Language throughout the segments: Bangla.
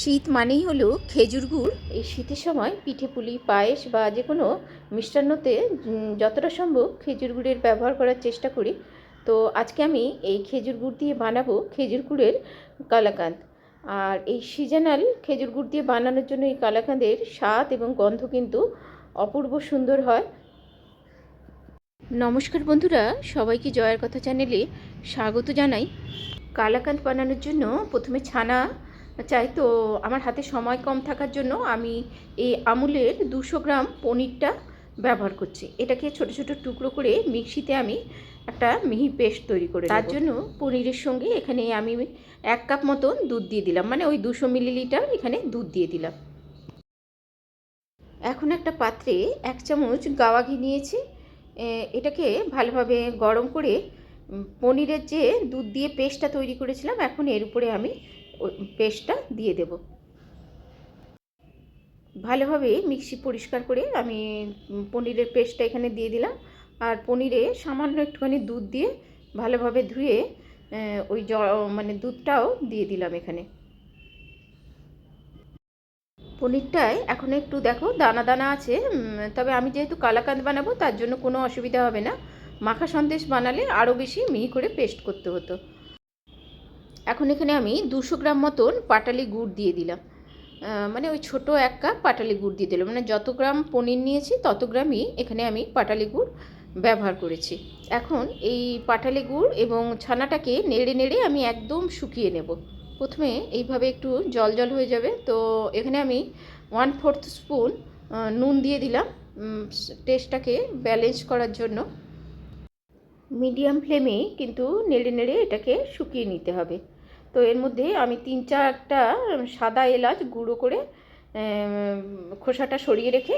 শীত মানেই হলো খেজুর গুড়। এই শীতের সময় পিঠে পুলি, পায়েস বা যে কোনো মিষ্টান্নতে যতটা সম্ভব খেজুর গুড়ের ব্যবহার করার চেষ্টা করি। তো আজকে আমি এই খেজুর গুড় দিয়ে বানাবো খেজুর গুড়ের কালাকাঁদ। আর এই সিজনাল খেজুর গুড় দিয়ে বানানোর জন্য এই কালাকাঁদের স্বাদ এবং গন্ধ কিন্তু অপূর্ব সুন্দর হয়। নমস্কার বন্ধুরা, সবাইকে জয়ের কথা চ্যানেলে স্বাগত জানাই। কালাকাঁদ বানানোর জন্য প্রথমে ছানা চাই। তো আমার হাতে সময় কম থাকার জন্য আমি এই আমুলের দুশো গ্রাম পনিরটা ব্যবহার করছি। এটাকে ছোট ছোট টুকরো করে মিক্সিতে আমি একটা মিহি পেস্ট তৈরি করে তার জন্য পনিরের সঙ্গে এখানে আমি এক কাপ মতন দুধ দিয়ে দিলাম। মানে ওই দুশো মিলিলিটার এখানে দুধ দিয়ে দিলাম। এখন একটা পাত্রে এক চামচ গাওয়া ঘি নিয়েছি। এটাকে ভালোভাবে গরম করে পনিরের যে দুধ দিয়ে পেস্টটা তৈরি করেছিলাম এখন এর উপরে আমি পেস্টটা দিয়ে দেব। ভালোভাবে মিক্সি পরিষ্কার করে আমি পনিরের পেস্টটা এখানে দিয়ে দিলাম। আর পনিরে সামান্য একটুখানি দুধ দিয়ে ভালোভাবে ধুয়ে ওই জ মানে দুধটাও দিয়ে দিলাম এখানে। পনিরটায় এখন একটু দেখো দানা দানা আছে তবে আমি যেহেতু কালাকাঁদ বানাবো তার জন্য কোনো অসুবিধা হবে না। মাখা সন্দেশ বানালে আরও বেশি মিহি করে পেস্ট করতে হতো। এখন এখানে আমি দুশো গ্রাম মতন পাটালি গুড় দিয়ে দিলাম। মানে ওই ছোট এক কাপ পাটালি গুড় দিয়ে দিলাম। মানে যত গ্রাম পনির নিয়েছি, তত গ্রামই এখানে আমি পাটালি গুড় ব্যবহার করেছি। এখন এই পাটালি গুড় এবং ছানাটাকে নেড়ে নেড়ে আমি একদম শুকিয়ে নেব। প্রথমে এইভাবে একটু জল জল হয়ে যাবে। তো এখানে আমি ওয়ান ফোর্থ স্পুন নুন দিয়ে দিলাম। টেস্টটাকে ব্যালেন্স করার জন্য। মিডিয়াম ফ্লেমে কিন্তু নেড়ে নেড়ে এটাকে শুকিয়ে নিতে হবে। তো এর মধ্যে আমি তিন চারটা সাদা এলাচ গুঁড়ো করে খোসাটা সরিয়ে রেখে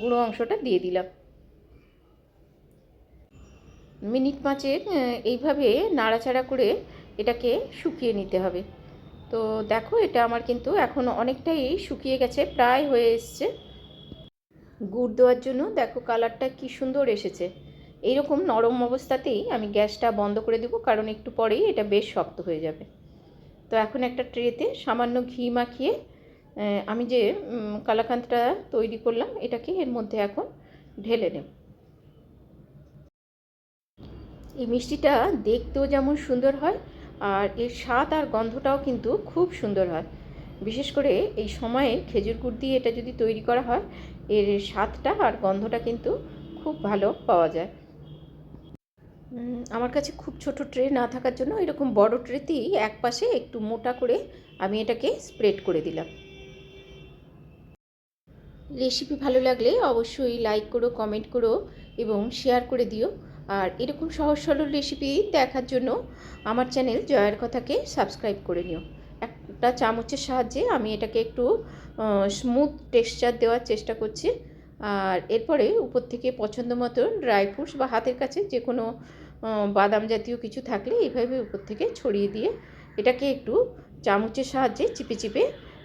গুঁড়ো অংশটা দিয়ে দিলাম। মিনিট পাঁচেক এইভাবে নাড়াচাড়া করে এটাকে শুকিয়ে নিতে হবে। তো দেখো এটা আমার কিন্তু এখন অনেকটাই শুকিয়ে গেছে, প্রায় হয়ে এসছে। গুড় দেওয়ার জন্য দেখো কালারটা কি সুন্দর এসেছে। এইরকম নরম অবস্থাতেই আমি গ্যাসটা বন্ধ করে দেবো, কারণ একটু পরেই এটা বেশ শক্ত হয়ে যাবে। তো এখন একটা ট্রেতে সামান্য ঘি মাখিয়ে আমি যে কালাকাঁদটা তৈরি করলাম, এটাকে এর মধ্যে এখন ঢেলে নেব। এই মিষ্টিটা দেখতেও যেমন সুন্দর হয়, আর এর স্বাদ আর গন্ধটাও কিন্তু খুব সুন্দর হয়। বিশেষ করে এই সময়ে খেজুর গুড় দিয়ে এটা যদি তৈরি করা হয়, এর স্বাদটা আর গন্ধটা কিন্তু খুব ভালো পাওয়া যায়। আমার কাছে খুব ছোট ট্রে না থাকার জন্য এরকম বড় ট্রেতেই এক পাশে একটু মোটা করে আমি এটাকে স্প্রেড করে দিলাম। রেসিপি ভালো লাগলে অবশ্যই লাইক করো, কমেন্ট করো এবং শেয়ার করে দিও। আর এরকম সহজ সরল রেসিপি দেখার জন্য আমার চ্যানেল জয়ার কথাকে সাবস্ক্রাইব করে নিও। একটা চামচের সাহায্যে আমি এটাকে একটু স্মুথ টেক্সচার দেওয়ার চেষ্টা করছি। আর এরপরে উপর থেকে পছন্দ মতো ড্রাই ফ্রুটস বা হাতের কাছে যে কোনো বাদাম জাতীয় কিছু থাকলে এইভাবে উপর থেকে ছড়িয়ে দিয়ে এটাকে একটু চামচের সাহায্যে চিপে চিপে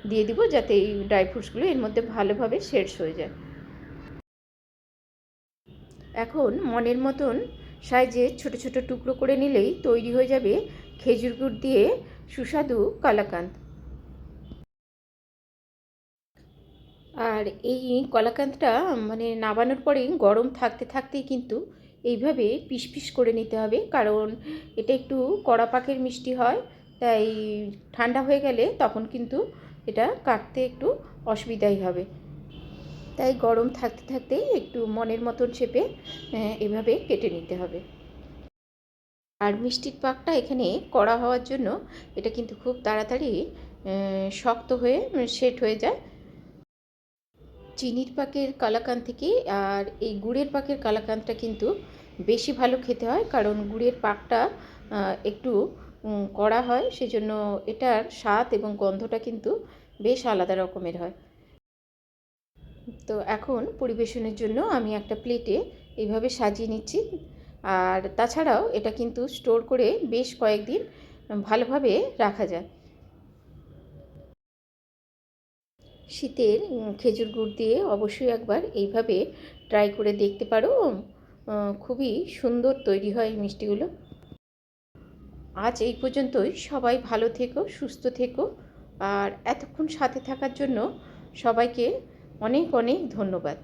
দিয়ে দিব যাতে এই ড্রাই ফ্রুটসগুলো এর মধ্যে ভালোভাবে শেডস হয়ে যায়। এখন মনের মতন সাইজে ছোট ছোট টুকরো করে নিলেই তৈরি হয়ে যাবে খেজুর গুড় দিয়ে সুস্বাদু কালাকাঁদ আর এই কলাকাঁদটা মানে নাবানোর পরে গরম থাকতে থাকতেই কিন্তু এইভাবে পিস করে নিতে হবে। কারণ এটা একটু কড়া পাকের মিষ্টি হয়, তাই ঠান্ডা হয়ে গেলে তখন কিন্তু এটা কাটতে একটু অসুবিধাই হবে। তাই গরম থাকতে থাকতেই একটু মনের মতন শেপে এভাবে কেটে নিতে হবে। আর মিষ্টির পাকটা এখানে কড়া হওয়ার জন্য এটা কিন্তু খুব তাড়াতাড়ি শক্ত হয়ে সেট হয়ে যায়। চিনির পাকের কালাকান থেকে আর এই গুড়ের পাকের কালাকাঁদটা কিন্তু বেশি ভালো খেতে হয়, কারণ গুড়ের পাকটা একটু কড়া হয়, সেজন্য এটার স্বাদ এবং গন্ধটা কিন্তু বেশ আলাদা রকমের হয়। তো এখন পরিবেশনের জন্য আমি একটা প্লেটে এইভাবে সাজিয়ে নিচ্ছি। আর তাছাড়াও এটা কিন্তু স্টোর করে বেশ কয়েকদিন ভালোভাবে রাখা যায়। শীতের খেজুর গুড় দিয়ে অবশ্যই একবার এইভাবে ট্রাই করে দেখতে পারো। খুবই সুন্দর তৈরি হয় এই মিষ্টিগুলো। আজ এই পর্যন্তই। সবাই ভালো থেকো, সুস্থ থেকো। আর এতক্ষণ সাথে থাকার জন্য সবাইকে অনেক অনেক ধন্যবাদ।